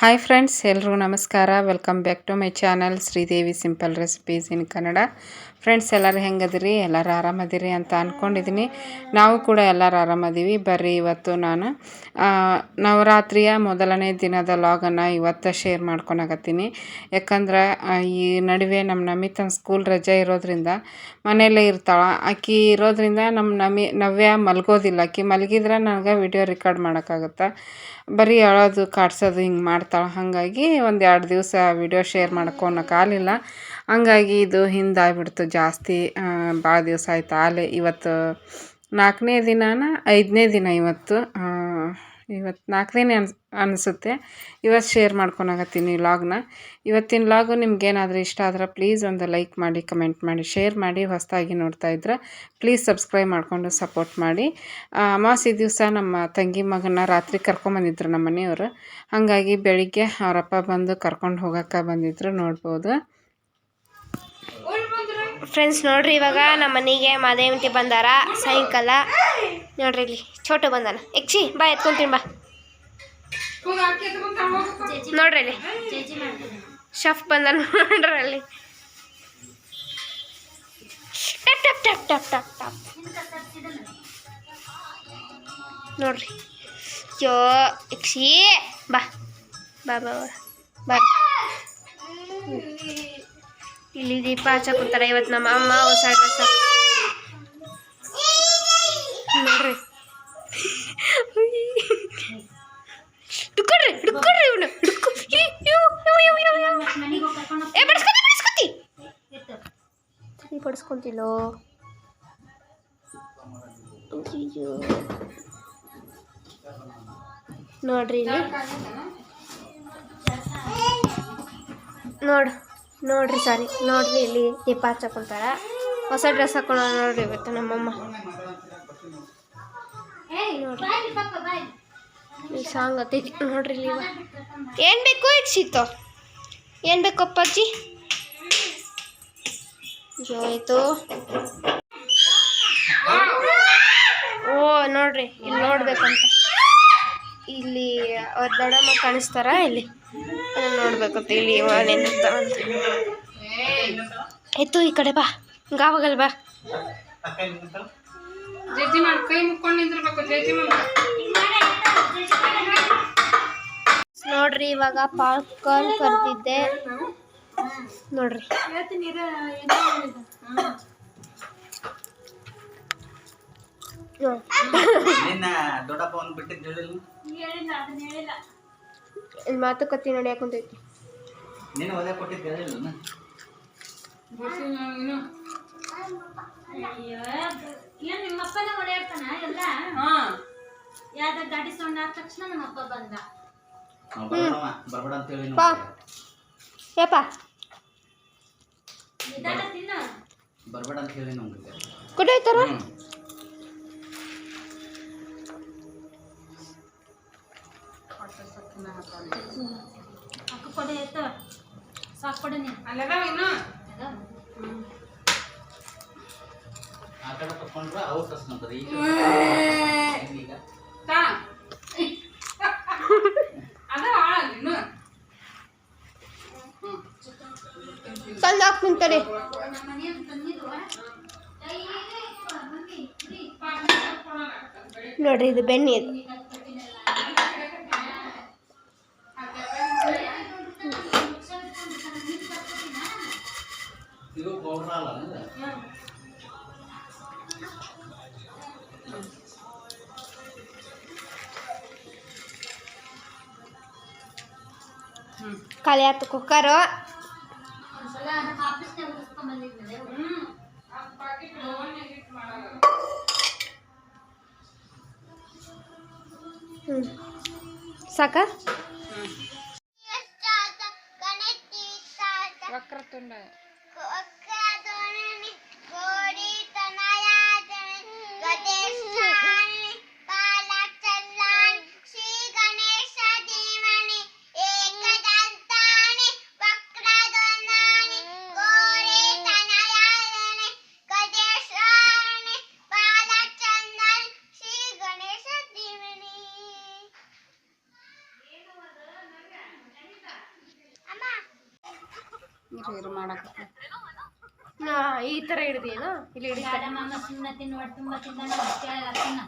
Hi friends ಎಲ್ರಿಗೂ ನಮಸ್ಕಾರ. Welcome back to my channel Sridevi simple recipes in Kannada friends ಎಲ್ಲರೂ ಹೆಂಗದಿರಿ? ಎಲ್ಲರೂ ಆರಾಮದಿರಿ ಅಂತ ಅಂದ್ಕೊಂಡಿದ್ದೀನಿ ನಾವು ಕೂಡ ಎಲ್ಲರೂ ಆರಾಮದೀವಿ. ಬರ್ರಿ ಇವತ್ತು ನಾನು. ನವರಾತ್ರಿಯ ಮೊದಲನೇ ದಿನದ ಲಾಗನ್ನು ಇವತ್ತು ಶೇರ್ ಮಾಡ್ಕೊಳಕತ್ತೀನಿ ಯಾಕಂದ್ರೆ ಈ ನಡುವೆ ನಮ್ಮ ನಮಿತನ ಸ್ಕೂಲ್ ರಜೆ ಇರೋದ್ರಿಂದ ಮನೆಯಲ್ಲೇ ಇರ್ತಾಳೆ. ಆಕಿ ಇರೋದ್ರಿಂದ ನಮ್ಮ ನಮಿ, ನವ್ಯ ಮಲ್ಗೋದಿಲ್ಲ. ಆಕಿ ಮಲಗಿದ್ರೆ ನನಗೆ ವಿಡಿಯೋ ರೆಕಾರ್ಡ್ ಮಾಡೋಕ್ಕಾಗತ್ತೆ? ಬರೀ ಹೇಳೋದು, ಕಾಡ್ಸೋದು ಹಿಂಗೆ ಮಾಡ್ತಾಳೆ. ಹಾಗಾಗಿ ಒಂದು ಎರಡು ದಿವಸ ವಿಡಿಯೋ ಶೇರ್ ಮಾಡ್ಕೊಳಕ್ಕಾಗಲಿಲ್ಲ ಹಂಗಾಗಿ ಇದು ಹಿಂದಾಗ್ಬಿಡ್ತು ಜಾಸ್ತಿ. ಭಾಳ ದಿವಸ ಆಯ್ತು. ಆಲೆ ಇವತ್ತು ನಾಲ್ಕನೇ ದಿನಾನ ಐದನೇ ದಿನ ಇವತ್ತು. ಇವತ್ತು ನಾಲ್ಕನೇ ಅನ್ಸ್, ಅನಿಸುತ್ತೆ. ಇವತ್ತು ಶೇರ್ ಮಾಡ್ಕೊಳಕತ್ತೀನಿ ಲಾಗ್ನ ಇವತ್ತಿನ ಲಾಗು ನಿಮ್ಗೇನಾದರೂ ಇಷ್ಟ ಆದ್ರೆ ಪ್ಲೀಸ್ ಒಂದು ಲೈಕ್ ಮಾಡಿ ಕಮೆಂಟ್ ಮಾಡಿ ಶೇರ್ ಮಾಡಿ, ಹೊಸದಾಗಿ ನೋಡ್ತಾ ಇದ್ರೆ ಪ್ಲೀಸ್ ಸಬ್ಸ್ಕ್ರೈಬ್ ಮಾಡಿಕೊಂಡು ಸಪೋರ್ಟ್ ಮಾಡಿ. ಅಮಾವಾಸ್ಯೆ ದಿವಸ ನಮ್ಮ ತಂಗಿ ಮಗನ ರಾತ್ರಿ ಕರ್ಕೊಂಬಂದಿದ್ರು ನಮ್ಮ ಮನೆಯವರು. ಹಾಗಾಗಿ ಬೆಳಿಗ್ಗೆ ಅವರಪ್ಪ ಬಂದು ಕರ್ಕೊಂಡು ಹೋಗೋಕೆ ಬಂದಿದ್ರು ನೋಡ್ಬೋದು. ಫ್ರೆಂಡ್ಸ್ ನೋಡ್ರಿ, ಇವಾಗ ನಮ್ಮ ಮನೆಗೆ ಮಾದೇವಂತಿ ಬಂದಾರ. ಸಾಯಂಕಾಲ. ನೋಡ್ರಿ ಇಲ್ಲಿ, ಛೋಟು ಬಂದಾನ. ಎಕ್ಸಿ ಬಾ ಎತ್ಕೊಂತೀನಿ ಬಾ ನೋಡ್ರಿ ಇಲ್ಲಿ. ಶಫ್ ಬಂದಾನ ನೋಡ್ರಿ ಅಲ್ಲಿ. ಟಪ್ ಟಪ್ ಟಪ್ ಟಪ್ ಟಪ್ ಟಪ್. ನೋಡ್ರಿ. ಯೋ ಎಕ್ಸಿ ಬಾ ಬಾ ಬಾ. ಬಾ. ದೀಪ ಹಚ್ಚಕುತ್ತಾರ ಇವತ್ತು ನಮ್ಮ ಅಮ್ಮ ಹೊಸ ಡ್ರೆಸ್ ನೋಡ್ರಿ. ಹಿಡ್ಕೊಡ್ರಿ ಹಿಡ್ಕೊಡ್ರಿ ಇವನು. ಅಯ್ಯೋ ನೋಡ್ರಿ ಇಲ್ಲಿ. ನೋಡು. ನೋಡ್ರಿ ಸಾರಿ, ನೋಡ್ರಿ ಇಲ್ಲಿ ದೀಪ ಹಚ್ಚಕೊಂತಾರ ಹೊಸ ಡ್ರೆಸ್ ಹಾಕೊಂಡ ನೋಡ್ರಿ ಇವತ್ತು ನಮ್ಮಮ್ಮ. ನೋಡ್ರಿ ಸಾಂಗ್ ಹತ್ತೈತಿ ನೋಡ್ರಿ ಇಲ್ಲಿ ಏನ್ ಬೇಕು ಈಗ ಸೀತೋ ಏನು ಬೇಕು ಅಪ್ಪಾಜಿ? ಜೋ ಆಯ್ತು ಓ, ನೋಡ್ರಿ, ಇಲ್ಲಿ ನೋಡ್ಬೇಕಂತ. ಇಲ್ಲಿ ಅವ್ರ ದೊಡ್ಡಮ್ಮ ಕಾಣಿಸ್ತಾರ ಇಲ್ಲಿ? ಅದನ್ನ ನೋಡ್ಬೇಕಂತ ಇಲ್ಲಿ ಅಂತ. ಆಯ್ತು ಈ ಕಡೆ ಬಾ. ಗಾವಾಗಲ್ ಬಾ. ನೋಡ್ರಿ ಇವಾಗ ಪಾಪ್ಕಾರ್ನ್ ಕರ್ದಿದ್ದೆ. ನೋಡ್ರಿ. ದೊಡ್ಡಪ್ಪ ಒಂದು ಬಿಟ್ಟಿದ್ದು ಹೇಳಿಲ್ಲ. ಇಲ್ಲಿ ಮಾತುಕತೆ ನಡೆಯಕ್ ಕುಂತೈತಿ. ನೀನು ಓದೇ ಕೊಟ್ಟಿದ್ದು ಹೇಳಿಲ್ಲ ಏನ್ ನಿಮ್ಮಪ್ಪನ ಓಡಾಡ್ತಾನ ಎಲ್ಲ? ಯಾವ್ದ ಗಾಡಿ ಸೌಂಡ್ ಆದ ತಕ್ಷಣ ನಮ್ಮಪ್ಪ ಬಂದ. ಬರ್ಬೇಡವ ಬರ್ಬೇಡ ಅಂತ ಹೇಳಿ ಯಪ್ಪ ನಿಧಾನ ತಿನ್ನು. ಬರ್ಬೇಡ ಅಂತ ಹೇಳಿ ನಮ್ಗೆ ಕುಡಿಯ್ತಾರ ಅಕ್ಕ ಕೊಡೆ ನೋಡ್ರಿ ಇದು ಇದು ಇದು. ಖಾಲಿ ಆಯ್ತು ಕುಕ್ಕರು ಸಾಕ? ಇರು ಮಾಡಕ್ಕೆ. ನಾ ಈ ಥರ ಹಿಡ್ದೇನಾ ಇಲ್ಲಿ ಹಿಡಿ ಸುಮ್ಮನೆ ತುಂಬಾ ಒಟ್ಟು ತುಂಬ ತಿನ್ನ.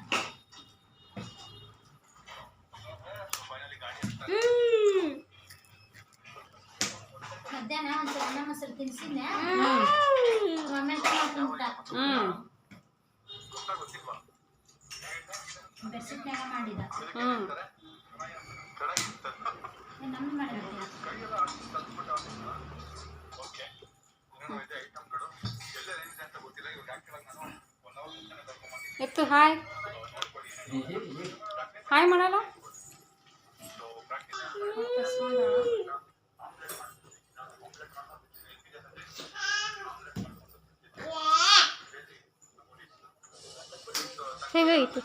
ಹ್ಮ್. ಮಧ್ಯಾಹ್ನ ಒಂದು ಅನ್ನ ಮೊಸರು ತಿನ್ಸಿದ್ದೆ ಬೆಡ್ಶೀಟ್ನಾಗ ಮಾಡಿದ. ಹ್ಞೂ ಎತ್ತು ಹಾಯ್ ಹಾಯ್ ಮಾಡಲ್ಲ ಹೇಗಾಯ್ತು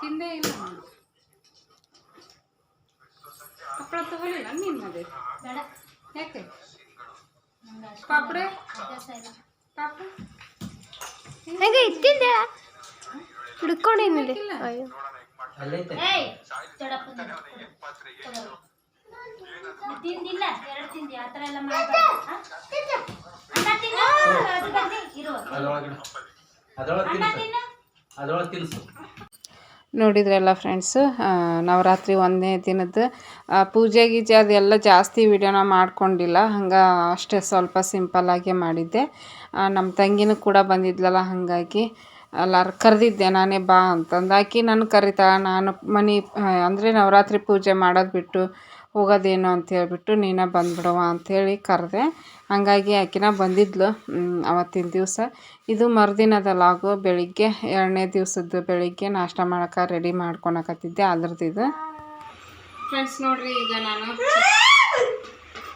ತಿಂದೇ ಇಲ್ಲ ಹಪ್ಪಳ ತಗೊಳ್ಳಿಲ್ಲ ನೀನು ಅದೇ ಬೇಡ ಯಾಕೆ ನಂಗೆ ಅಷ್ಟು ಪಾಪಡೆ ಅಭ್ಯಾಸ ಇಲ್ಲ ಪಾಪಡೆ ಹೇಗೆ ಇತ್ತಿದ್ದೆ ಹಿಡ್ಕೊಂಡೇನಿದೆ ಅಯ್ಯೋ. ತಿಂದಿಲ್ಲ ಎರಡು ತಿಂದಿ ಆ ಥರ ಎಲ್ಲ ಅದ್ರೊಳಗೆ ತಿನ್ಸು. ನೋಡಿದ್ರಲ್ಲ ಫ್ರೆಂಡ್ಸು ನವರಾತ್ರಿ ಒಂದನೇ ದಿನದ ಪೂಜೆ ಗೀಜೆ ಅದೆಲ್ಲ ಜಾಸ್ತಿ ವಿಡಿಯೋನ ಮಾಡ್ಕೊಂಡಿಲ್ಲ. ಹಂಗೆ ಅಷ್ಟೇ ಸ್ವಲ್ಪ ಸಿಂಪಲ್ಲಾಗೆ ಮಾಡಿದ್ದೆ. ನಮ್ಮ ತಂಗಿನೂ ಕೂಡ ಬಂದಿದ್ಲಲ್ಲ, ಹಾಗಾಗಿ ಎಲ್ಲರೂ ಕರೆದಿದ್ದೆ, ನಾನೇ ಬಾ ಅಂತಂದು. ಆಕೆ ನನ್ನ ಕರಿತಾಳೆ ನಾನು ಮನೆ ಅಂದರೆ ನವರಾತ್ರಿ ಪೂಜೆ ಮಾಡೋದು ಬಿಟ್ಟು ಹೋಗೋದೇನು ಅಂತ ಹೇಳ್ಬಿಟ್ಟು ನೀನೇ ಅಂಥೇಳಿ ಕರೆದೆ. ಹಾಗಾಗಿ ಆಕಿನ ಬಂದಿದ್ಲು ಅವತ್ತಿನ ದಿವಸ. ಇದು ಮರುದಿನದ ಲಾಗು, ಬೆಳಿಗ್ಗೆ ಎರಡನೇ ದಿವಸದ್ದು ಬೆಳಿಗ್ಗೆ ನಾಷ್ಟ ಮಾಡೋಕೆ ರೆಡಿ ಮಾಡ್ಕೊಳಕತ್ತಿದ್ದೆ ಅದ್ರದ್ದು ಇದು ಫ್ರೆಂಡ್ಸ್ ನೋಡಿರಿ, ಈಗ ನಾನು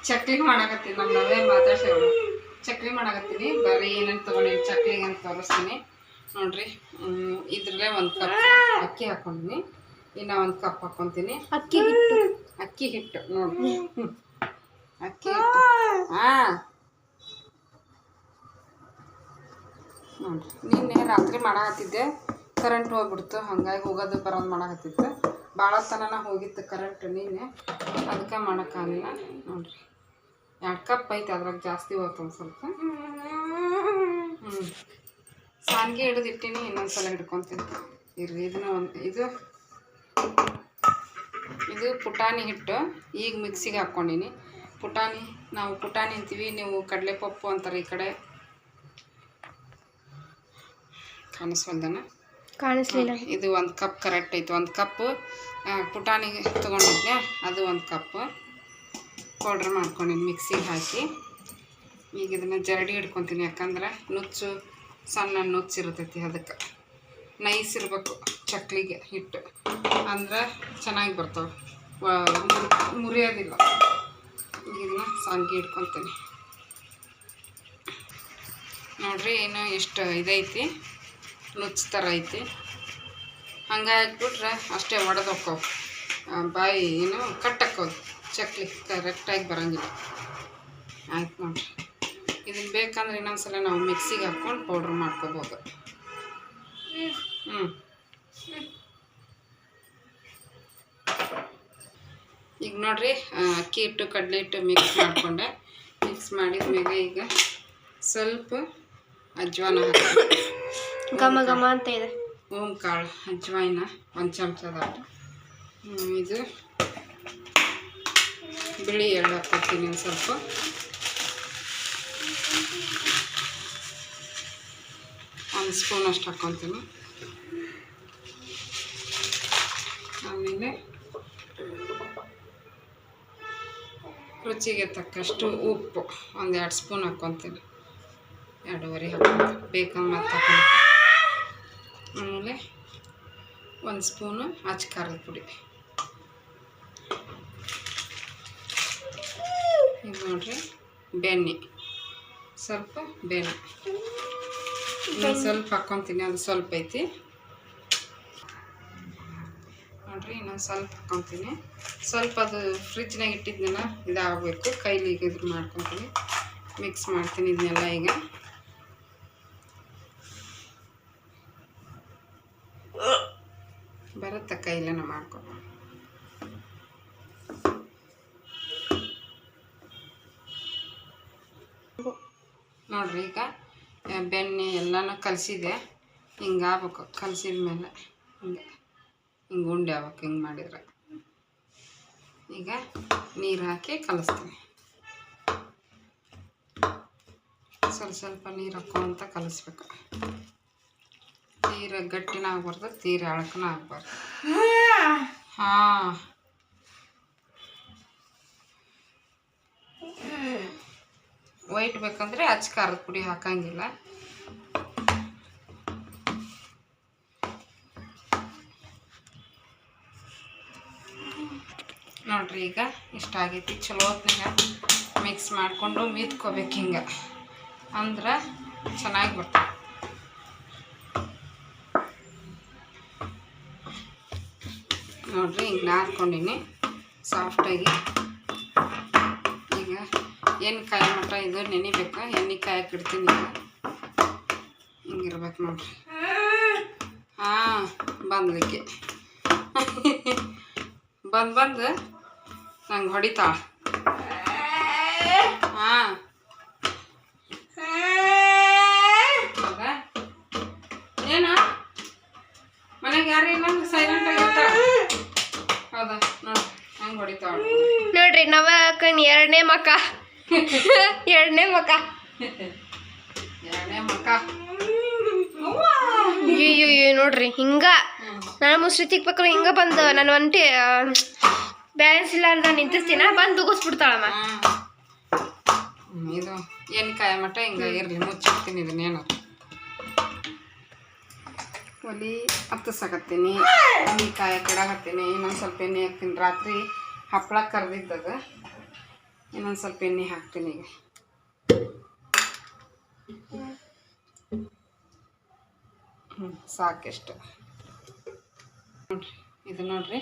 ಚಕ್ಲಿ ಮಾಡಕತ್ತೀನಿ ನಮ್ಮ ನವೇ ಮಾತಾಡ್ಸೇವ ಚಕ್ಲಿ ಮಾಡಕತ್ತೀನಿ. ಬರೀ ಏನೇನು ತೊಗೊಂಡಿನಿ ಚಕ್ಲಿಗೆ ಅಂತ ತೋರಿಸ್ತೀನಿ. ನೋಡ್ರಿ ಇದ್ರಲ್ಲೇ ಒಂದು ಕಪ್ ಅಕ್ಕಿ ಹಾಕೊಂಡಿನಿ. ಇನ್ನು ಒಂದು ಕಪ್ ಹಾಕ್ಕೊತೀನಿ ಅಕ್ಕಿ ಹಿಟ್ಟು. ಅಕ್ಕಿ ಹಿಟ್ಟು ನೋಡ್ರಿ. ಅಕ್ಕಿ ಹಾ ಹಾಂ. ನೋಡ್ರಿ ನಿನ್ನೆ ರಾತ್ರಿ ಮಾಡಾಕತ್ತಿದ್ದೆ. ಕರೆಂಟ್ ಹೋಗ್ಬಿಡ್ತು ಹಾಗಾಗಿ ಹೋಗೋದು ಬರೋದು ಮಾಡಾಕತ್ತಿತ್ತು ಭಾಳ ತನನ ಹೋಗಿತ್ತು ಕರೆಂಟ್ ನೀನೆ ಅದಕ್ಕೆ ಮಾಡೋಕ್ಕಾಗಲಿಲ್ಲ ನೋಡ್ರಿ. ಎರಡು ಕಪ್ ಐತೆ ಅದ್ರಾಗ ಜಾಸ್ತಿ ಹೋಯ್ತು ಒಂದು ಸ್ವಲ್ಪ. ಹ್ಞೂ ಸಾನ್ಗೆ ಹಿಡಿದಿಟ್ಟಿನಿ ಇಟ್ಟೀನಿ ಇನ್ನೊಂದು ಸಲ ಹಿಡ್ಕೊತೀನಿ. ಇರ್ರಿ ಇದನ್ನ ಒಂದು ಇದು ಇದು ಪುಟಾಣಿ ಹಿಟ್ಟು. ಈಗ ಮಿಕ್ಸಿಗೆ ಹಾಕ್ಕೊಂಡಿನಿ. ಪುಟಾಣಿ ನಾವು ಪುಟಾಣಿ ಅಂತೀವಿ ನೀವು ಕಡಲೆಪಪ್ಪು ಅಂತಾರೆ ಈ ಕಡೆ. ಕಾಣಿಸ್ವಲ್ದನ? ಕಾಣಿಸ್ಲಿಲ್ಲ. ಇದು ಒಂದು ಕಪ್ ಕರೆಕ್ಟ್ ಐತೆ. ಒಂದು ಕಪ್ಪು ಪುಟಾಣಿ ತೊಗೊಂಡಿದ್ದೆ ಅದು ಒಂದು ಕಪ್. ಪೌಡ್ರ್ ಮಾಡ್ಕೊಂಡಿದ್ದು ಮಿಕ್ಸಿಗೆ ಹಾಕಿ. ಈಗ ಇದನ್ನು ಜರಡಿ ಹಿಡ್ಕೊತೀನಿ, ಯಾಕಂದ್ರೆ ನುಚ್ಚು, ಸಣ್ಣ ನುಚ್ಚು ಇರ್ತೈತಿ ಅದಕ್ಕೆ. ನೈಸ್ ಇರಬೇಕು ಚಕ್ಲಿಗೆ ಹಿಟ್ಟು. ಅಂದ್ರೆ ಚೆನ್ನಾಗಿ ಬರ್ತಾವೆ. ಮುರಿಯೋದಿಲ್ಲ. ಈಗ ಇದನ್ನ ಸಂಗಿ ಹಿಡ್ಕೊತೀನಿ. ನೋಡ್ರಿ, ಏನು ಎಷ್ಟು ಇದೈತಿ, ನುಚ್ಚು ಥರ ಐತಿ. ಹಂಗೆ ಹಾಕ್ಬಿಟ್ರೆ ಅಷ್ಟೇ ಒಡೆದೋಕ್ಕವು ಬಾಯಿ ಏನು ಕಟ್ಟಕ್ಕೋದು. ಚಕ್ಲಿ ಕರೆಕ್ಟಾಗಿ ಬರೋಂಗಿಲ್ಲ. ಆಯ್ತು ನೋಡಿರಿ. ಇದನ್ನು ಬೇಕಂದ್ರೆ ಇನ್ನೊಂದ್ಸಲ ನಾವು ಮಿಕ್ಸಿಗೆ ಹಾಕ್ಕೊಂಡು ಪೌಡ್ರ್ ಮಾಡ್ಕೋಬೋದು. ಹ್ಞೂ ಈಗ ನೋಡಿರಿ ಅಕ್ಕಿ ಹಿಟ್ಟು ಕಡಲೆ ಹಿಟ್ಟು ಮಿಕ್ಸ್ ಮಾಡಿಕೊಂಡೆ. ಮಿಕ್ಸ್ ಮಾಡಿದ ಮೇಲೆ ಈಗ ಸ್ವಲ್ಪ ಅಜ್ವಾನ ಘಮ ಘಮ ಅಂತ ಇದೆ. ಓಂ ಕಾಳು ಅಜ್ವಾಯಿನ ಒಂದು ಚಮಚದ ಇದು ಬಿಳಿ ಎಳ್ಳು ಹಾಕ್ಕೊಡ್ತೀನಿ ಒಂದು ಸ್ವಲ್ಪ. ಒಂದು ಸ್ಪೂನ್ ಅಷ್ಟು ಹಾಕ್ಕೊತೀನಿ ಆಮೇಲೆ ರುಚಿಗೆ ತಕ್ಕಷ್ಟು ಉಪ್ಪು, ಒಂದು ಎರಡು ಸ್ಪೂನ್ ಹಾಕ್ಕೊತೀನಿ ಎರಡೂವರೆ ಹಾಕ್ಕೊತೀನಿ ಬೇಕಂದ್ರೆ ಮತ್ತೆ ಆಮೇಲೆ ಒಂದು ಸ್ಪೂನು ಅಚ್ಚ ಖಾರದ ಪುಡಿ. ಇದು ನೋಡ್ರಿ ಬೆಣ್ಣೆ. ಸ್ವಲ್ಪ ಬೆಣ್ಣೆ. ಸ್ವಲ್ಪ ಹಾಕ್ಕೊತೀನಿ ಅದು ಸ್ವಲ್ಪ ಐತಿ. ನೋಡ್ರಿ ಇನ್ನೊಂದು ಸ್ವಲ್ಪ ಹಾಕ್ಕೊತೀನಿ ಸ್ವಲ್ಪ ಅದು ಫ್ರಿಜ್ನಾಗ ಇಟ್ಟಿದ್ನೆಲ್ಲ ಇದಾಗಬೇಕು. ಕೈಲಿ ಈಗ ಇದ್ರ ಮಾಡ್ಕೊತೀನಿ. ಮಿಕ್ಸ್ ಮಾಡ್ತೀನಿ ಇದನ್ನೆಲ್ಲ ಈಗ. ಬರುತ್ತೆ ಕೈಲೇನ ಮಾಡ್ಕೊ. ನೋಡ್ರಿ ಈಗ ಬೆಣ್ಣೆ ಎಲ್ಲನೂ ಕಲಸಿದೆ. ಹಿಂಗೆ ಆಗ್ಬೇಕು ಕಲಸಿದ ಮೇಲೆ ಹಿಂಗೆ ಹಿಂಗೆ ಉಂಡೆ ಆಗ್ಬೇಕು ಹಿಂಗೆ ಮಾಡಿದ್ರೆ. ಈಗ ನೀರು ಹಾಕಿ ಕಲಿಸ್ತೀನಿ. ಸ್ವಲ್ಪ ಸ್ವಲ್ಪ ನೀರು ಹಾಕ್ಕೊಂತ ಕಲಿಸ್ಬೇಕು. ತೀರ ಗಟ್ಟಿನ ಆಗ್ಬಾರ್ದು ತೀರ ಅಳಕನ ಆಗ್ಬಾರ್ದು. ಹಾಂ. ವೈಟ್ ಬೇಕಂದ್ರೆ ಅಚ್ಚ ಖಾರದ ಪುಡಿ ಹಾಕಂಗಿಲ್ಲ. ನೋಡ್ರಿ ಈಗ ಇಷ್ಟ ಆಗೈತಿ. ಚಲೋ ಹೊತ್ತಿನಾಗ ಮಿಕ್ಸ್ ಮಾಡಿಕೊಂಡು ಮೀತ್ಕೋಬೇಕು ಹಿಂಗೆ. ಅಂದ್ರೆ ಚೆನ್ನಾಗಿ ಬರ್ತದೆ ನೋಡ್ರಿ ಹಿಂಗೆ ನಾರ್ಕೊಂಡಿನಿ ಸಾಫ್ಟಾಗಿ ಎಣ್ಣೆ ಕಾಯಿ ಮಾತ್ರ ಇದು ನೆನಿಬೇಕು? ಎಣ್ಣೆ ಕಾಯಕ್ಕೆ ಇಡ್ತೀನಿ ಹಿಂಗಿರ್ಬೇಕು ನೋಡ್ರಿ. ಹಾಂ ಬಂದಕ್ಕೆ ಬಂದು ಬಂದು ನಂಗೆ ಹೊಡಿತಾ. ಹಾಂ. ಏನು? ಮನೆಗೆ ಯಾರು ಇಲ್ಲ? ಸೈಲೆಂಟ್ ಆಗಿರ್ತಾಳ ಹೌದಾ? ನೋಡ್ರಿ ಹಂಗೆ ಹೊಡಿತಾಳ ನೋಡ್ರಿ, ನವಕನ್ ಎರಡನೇ ಮಕ. ಎರಡನೇ ಮಕ. ಎರಡನೇ ಮಕ್ಕ ಅಯ್ಯೋ ನೋಡ್ರಿ ಹಿಂಗ. ನಾನು ಮುಸ್ರಿ ತಿಕ್ಬೇಕಾದ್ರೆ ಹಿಂಗ ಬಂದು ನಾನು ಒಂಟಿ ಬ್ಯಾಲೆನ್ಸ್ ಇಲ್ಲ ಅಂತ ನಿಂತಿರ್ತೀನ ಬಂದು ಉಗಿಸ್ಬಿಡ್ತಾಳಮ್ಮ. ಇದು ಏನು ಕಾಯ ಮಟ್ಟ ಹಿಂಗೆ ಇರಲಿ ಮುಚ್ಚಿಡ್ತೀನಿ ಇದನ್ನೇನು. ಒಲಿ ಹತ್ತಿಸಕತ್ತೀನಿ. ಈ ಕಾಯಿ ಕೆಡಾಕತ್ತೀನಿ ಇನ್ನೊಂದು ಸ್ವಲ್ಪ ಎಣ್ಣೆ ಹಾಕ್ತೀನಿ. ರಾತ್ರಿ ಹಪ್ಪಳ ಕರ್ದಿದ್ದದ. ಇನ್ನೊಂದು ಸ್ವಲ್ಪ ಎಣ್ಣೆ ಹಾಕ್ತೀನಿ ಈಗ. ಹ್ಞೂ ಸಾಕೆಷ್ಟು. ನೋಡ್ರಿ ಇದು ನೋಡ್ರಿ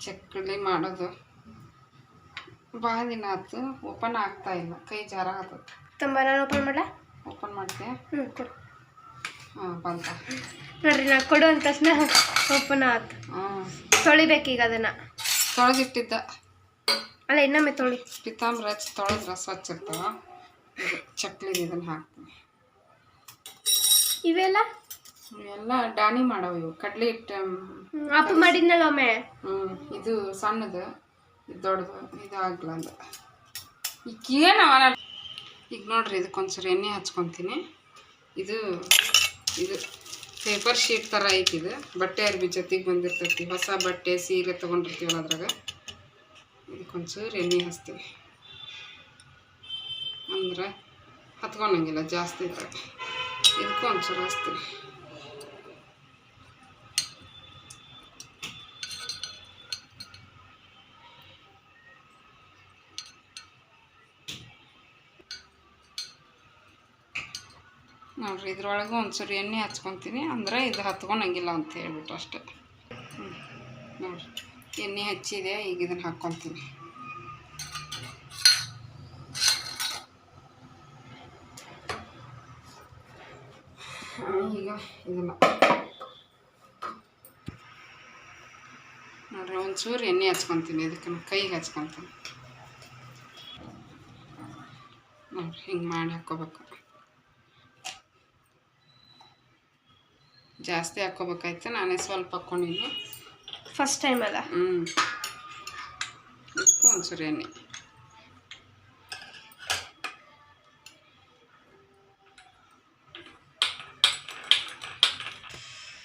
ಚಕ್ಕಲಿ ಮಾಡೋದು. ಭಾಳ ದಿನ ಆಯ್ತು ಓಪನ್ ಆಗ್ತಾ ಇಲ್ಲ ಕೈ ಜಾರ ಆಗ್ತದೆ ತುಂಬ ನಾನು ಓಪನ್ ಮಾಡಲ? ಓಪನ್ ಮಾಡ್ತೆ ಹ್ಞೂ ಕೊಡು. ಹಾಂ ಬಂತ ನೋಡ್ರಿ ನಾ ಕೊಡು ಅಂದ ತಕ್ಷಣ ಓಪನ್ ಆಯ್ತು ಹಾಂ. ತೊಳಿಬೇಕೀಗ ಅದನ್ನ. ತೊಳೆದಿಟ್ಟಿದ್ದ. ಅಲ್ಲ ಇನ್ನೊಮ್ಮೆ ತೊಳಿ. ಪಿತಾಂಬ್ರ ತೊಳೆದ್ರೆ ಸ್ವಚ್ಛ ಇರ್ತಾವ ಚಕ್ಲಿ ಇದನ್ನ ಹಾಕ್ತೀನಿ. ಇವೆಲ್ಲ? ಇವೆಲ್ಲ ಡಾನಿ ಮಾಡವ ಇವು. ಕಡ್ಲೆ ಹಿಟ್ಟು ಅಪ್ಪ ಮಾಡಿದ್ನಲ್ಲ ಒಮ್ಮೆ? ಹ್ಞೂ ಇದು ಸಣ್ಣದು ಇದು ದೊಡ್ಡದು ಇದು ಆಗ್ಲಂದ ಈಗ ಏನವ ಈಗ ನೋಡ್ರಿ ಇದಕ್ಕೊಂದ್ಸರಿ ಎಣ್ಣೆ ಹಚ್ಕೊತೀನಿ. ಇದು ಇದು ಪೇಪರ್ ಶೀಟ್ ಥರ ಐತಿ ಇದು. ಬಟ್ಟೆ ಅರ್ಬಿ ಜೊತೆಗೆ ಬಂದಿರ್ತೈತಿ. ಹೊಸ ಬಟ್ಟೆ ಸೀರೆ ತೊಗೊಂಡಿರ್ತೀವಲ್ಲ ಅದ್ರಾಗ. ಇದಕ್ಕೊಂಚೂರು ಎಣ್ಣೆ ಹಚ್ತೀವಿ ಅಂದ್ರೆ ಹತ್ಕೊಳಂಗಿಲ್ಲ ಜಾಸ್ತಿ ಇದ್ರಾಗ ಇದಕ್ಕೂ ಒಂಚೂರು ಹಚ್ತೀವಿ ನೋಡ್ರಿ, ಇದ್ರೊಳಗೂ ಒಂಚೂರು ಎಣ್ಣೆ ಹಚ್ಕೊತೀನಿ. ಅಂದ್ರೆ ಇದು ಹತ್ಕೊಳಂಗಿಲ್ಲ ಅಂತ ಹೇಳ್ಬಿಟ್ಟು ಅಷ್ಟೇ. ಹ್ಞೂ ನೋಡ್ರಿ. ಎಣ್ಣೆ ಹಚ್ಚಿದೆ, ಈಗ ಇದನ್ನು ಹಾಕ್ಕೊತೀನಿ ಈಗ ಇದನ್ನು. ನೋಡ್ರಿ ಒಂಚೂರು ಎಣ್ಣೆ ಹಚ್ಕೊತೀನಿ ಇದಕ್ಕೆ ಕೈಗೆ ಹಚ್ಕೊತೀನಿ ನೋಡ್ರಿ ಹಿಂಗೆ ಮಾಡಿ ಹಾಕ್ಕೋಬೇಕು. ಜಾಸ್ತಿ ಹಾಕ್ಕೋಬೇಕಾಯ್ತು? ನಾನೇ ಸ್ವಲ್ಪ ಹಾಕ್ಕೊಂಡಿನಿ ಫಸ್ಟ್ ಟೈಮ್ ಅಲ್ಲ? ಹ್ಞೂ ಇದಕ್ಕೂ ಒಂಚೂರು ಎಣ್ಣೆ.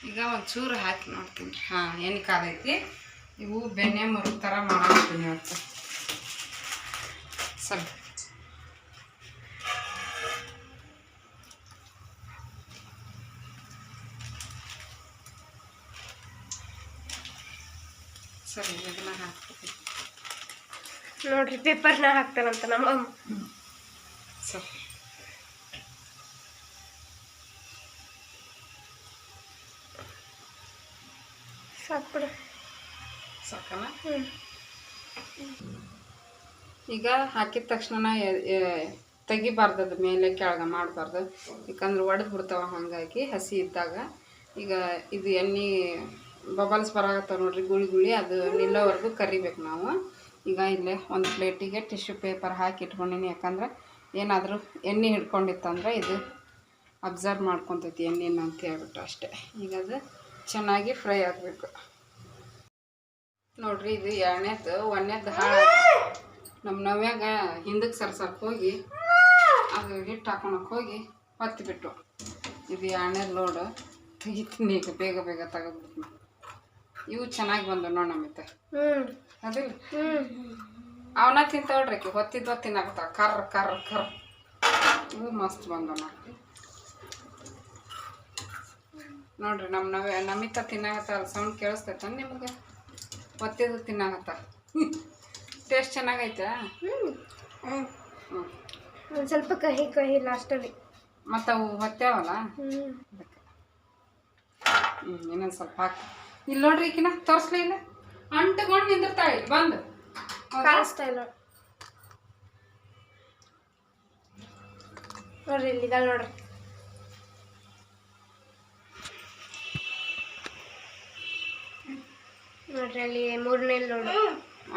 ಈಗ ಒಂಚೂರು ಹಾಕಿ ನೋಡ್ತೀನಿ. ಹಾಂ ಎಣ್ಣೆ ಕಾದೈತಿ ಇವು ಬೆಣ್ಣೆ ಮರು ಥರ ಮಾಡ್ತೀನಿ ಇವತ್ತು. ಸ್ವಲ್ಪ ಸರಿ ಇದನ್ನ ಹಾಕ್ತೀನಿ ನೋಡ್ರಿ ಪೇಪರ್ನ ಹಾಕ್ತಾರಂತ ನಮ್ಮ ಅಮ್ಮ. ಸರಿ. ಸಾಕ್ ಬಿಡು. ಸಾಕಲ್ಲ ಈಗ ಹಾಕಿದ ತಕ್ಷಣ ತೆಗಿಬಾರ್ದು ಅದು ಮೇಲೆ ಕೆಳಗೆ ಮಾಡಬಾರ್ದು. ಯಾಕಂದ್ರೆ ಒಡೆದು ಬಿಡ್ತಾವ ಹಾಗಾಗಿ ಹಸಿ ಇದ್ದಾಗ. ಈಗ ಇದು ಎಣ್ಣೆ ಬಬಲ್ಸ್ ಬರಾಕತ್ತಾವ ನೋಡ್ರಿ ಗುಳಿ ಗುಳಿ ಅದು ನಿಲ್ಲೋವರೆಗೂ ಕರಿಬೇಕು ನಾವು. ಈಗ ಇಲ್ಲೇ ಒಂದು ಪ್ಲೇಟಿಗೆ ಟಿಶ್ಯೂ ಪೇಪರ್ ಹಾಕಿ ಇಟ್ಕೊಂಡಿನಿ. ಯಾಕಂದ್ರೆ ಏನಾದರೂ ಎಣ್ಣೆ ಹಿಡ್ಕೊಂಡಿತ್ತಂದ್ರೆ ಇದು ಅಬ್ಸರ್ವ್ ಮಾಡ್ಕೊತೈತಿ ಎಣ್ಣೆನ ಅಂತ ಹೇಳ್ಬಿಟ್ಟು ಅಷ್ಟೇ. ಈಗ ಅದು ಚೆನ್ನಾಗಿ ಫ್ರೈ ಆಗಬೇಕು. ನೋಡ್ರಿ, ಇದು ಎರಡನೇದು, ಒಂದನೇದು ಹಾಳು ನಮ್ಮ ನವ್ಯಾಗ ಹಿಂದಕ್ಕೆ ಸರ್ಸಕ್ಕೆ ಹೋಗಿ, ಅದು ಹಿಟ್ಟು ಹಾಕೊಳಕ್ಕೆ ಹೋಗಿ ಹೊತ್ತಿಬಿಟ್ಟು ಇದು ಎರಡನೇದು ಲೋಡು ತೆಗಿತೀನಿ ಈಗ ಬೇಗ ಬೇಗ ತೆಗೆದ್ಬಿಟ್ಟು ಇವು ಚೆನ್ನಾಗಿ ಬಂದು ನೋಡಿ ನಮ್ಮಿತ್ತ ಅದಿಲ್ಲ? ಅವನ ಆಕಿ. ಹೊತ್ತಿದ್ವ ತಿನ್ನಾಕತ್ತಾವ ಕರ್ ಕರ್ ಕರ್. ಇವು ಮಸ್ತ್ ಬಂದು ನೋಡಿ. ನೋಡ್ರಿ ನಮ್ಮ ನವ ನಮಿತ ತಿನ್ನಾಕತ್ತಾರ ಸೌಂಡ್ ಕೇಳಿಸ್ತೈತ ನಿಮ್ಗೆ? ಹೊತ್ತಿದ್ದು ತಿನ್ನಾಕತ್ತ ಟೇಸ್ಟ್ ಚೆನ್ನಾಗೈತಾ? ಹ್ಞೂ ಒಂದು ಸ್ವಲ್ಪ ಕಹಿ ಕಹಿ ಲಾಸ್ಟಲ್ಲಿ ಮತ್ತು ಅವು ಹೊತ್ತೇವಲ್ಲ ಹ್ಞೂ ಇನ್ನೊಂದು ಸ್ವಲ್ಪ ಹಾಕಿ. ಇಲ್ಲಿ ನೋಡ್ರಿ ಈಕಿನ ತೋರಿಸ್ಲಿ ಇಲ್ಲ. ಅಂಟ್ಕೊಂಡು ನಿಂದಿರ್ತಾಳೆ ಇಲ್ಲಿ ಬಂದು? ಕಾಣಿಸ್ತಾ ಇಲ್ಲ. ನೋಡ್ರಿ ಇಲ್ಲಿ ಇದಾಳ್ ನೋಡ್ರಿ. ನೋಡ್ರಿ ಅಲ್ಲಿ ಮೂರನೇ ನೋಡು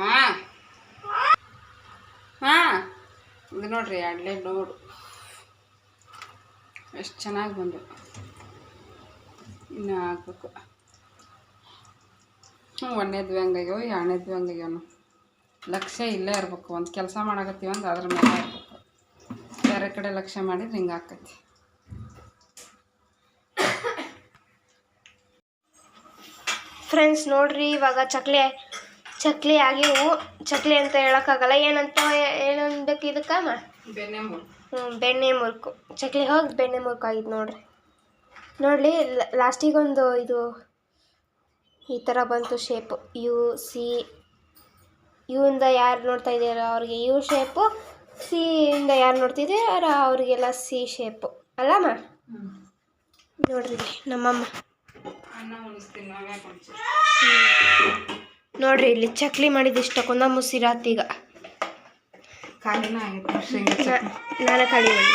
ಹಾಂ. ಹಾಂ. ಇದು ನೋಡ್ರಿ ಎರಡನೇ ನೋಡು ಎಷ್ಟು ಚೆನ್ನಾಗಿ ಬಂದು. ಇನ್ನು ಹಾಕ್ಬೇಕು. ಹ್ಞೂ ಒಂದನೇದು ಹೆಂಗಾಗ್ಯಾವ ಎರಡನೇದು ಹೆಂಗಾಗ್ಯಾವ ಲಕ್ಷ್ಯ ಇಲ್ಲೇ ಇರ್ಬೇಕು. ಒಂದು ಕೆಲಸ ಮಾಡಕತ್ತೀವಿ ಅಂದ್ರೆ ಅದ್ರ ಮೇಲೆ ಇರ್ಬೇಕು. ಬೇರೆ ಕಡೆ ಲಕ್ಷ್ಯ ಮಾಡಿದ್ರೆ ಹಿಂಗೆ ಆಕೈತಿ. ಫ್ರೆಂಡ್ಸ್ ನೋಡ್ರಿ ಇವಾಗ ಚಕ್ಲಿ ಚಕ್ಲಿ ಆಗಿವು ಚಕ್ಲಿ ಅಂತ ಹೇಳಕ್ಕಾಗಲ್ಲ. ಏನಂತ ಏನಂದಕ್ಕೆ ಇದಕ್ಕಮ್ಮ ಬೆಣ್ಣೆ ಮುರುಕು. ಹ್ಞೂ ಬೆಣ್ಣೆ ಮುರ್ಕು. ಚಕ್ಲಿ ಹೋಗಿ ಬೆಣ್ಣೆ ಮುರುಕು ಆಗಿದ್ದು ನೋಡ್ರಿ. ನೋಡಲಿ ಲಾಸ್ಟಿಗೊಂದು ಇದು ಈ ಥರ ಬಂತು ಶೇಪ್ ಯು ಸಿ ಯು ಇಂದ ಯಾರು ನೋಡ್ತಾ ಇದ್ದೀರ? ಅವ್ರಿಗೆ ಯು ಶೇಪು ಸಿ ಇಂದ ಯಾರು ನೋಡ್ತಿದ್ದೀರ ಅವ್ರಿಗೆಲ್ಲ ಸಿ ಶೇಪು ಅಲ್ಲಮ್ಮ? ನೋಡ್ರಿ ನಮ್ಮಮ್ಮ. ನೋಡ್ರಿ ಇಲ್ಲಿ ಚಕ್ಲಿ ಮಾಡಿದ್ದು ಇಷ್ಟಕ್ಕೊಂದ ಮುಸಿರಾತೀಗ ನಾನು ಖಾಲಿ ಮಾಡಿ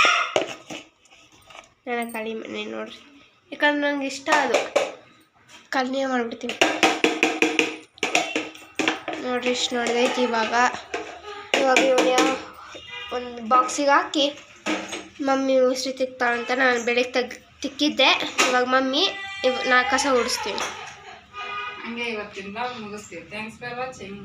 ನಾನು ಖಾಲಿ ಮಾಡಿ ನೋಡ್ರಿ. ಯಾಕಂದ್ರೆ ನಂಗೆ ಇಷ್ಟ ಅದು. ಖಾಲಿನೇ ಮಾಡಿಬಿಡ್ತೀನಿ. ನೋಡ್ರಿ ಇಷ್ಟು ನೋಡಿದೈತಿ ಇವಾಗ. ಇವಾಗ ಇವನ್ನ ಒಂದು ಬಾಕ್ಸಿಗೆ ಹಾಕಿ ಮಮ್ಮಿ ಉಸಿರಿ ತಿಕ್ತಾಳಂತ ನಾನು ಬೆಳಗ್ಗೆ ತೆಗ್ ತಿಕ್ಕಿದ್ದೆ. ಇವಾಗ ಮಮ್ಮಿ ಇವ್ ನಾ ಕಸ ಓಡಿಸ್ತೀನಿ. ಹಂಗೆ ಇವತ್ತಿಂದ ಮುಗಿಸ್ತೀವಿ. Thanks for watching